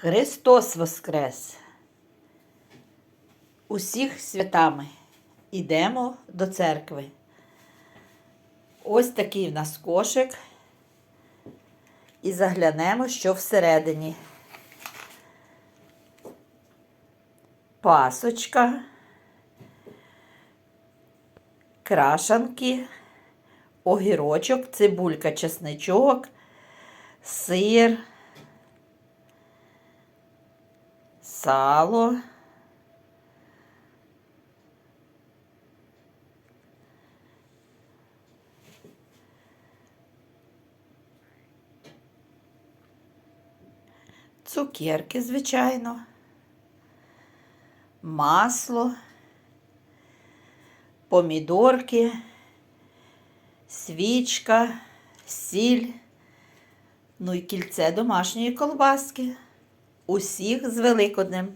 Христос Воскрес! Усіх святами ідемо до церкви. Ось такий в нас кошик. І заглянемо, що всередині. Пасочка, крашанки, огірочок, цибулька, чесничок, сир, сало. Цукерки, звичайно, масло, помідорки, свічка, сіль, ну і кільце домашньої колбаски. Усіх з Великоднем!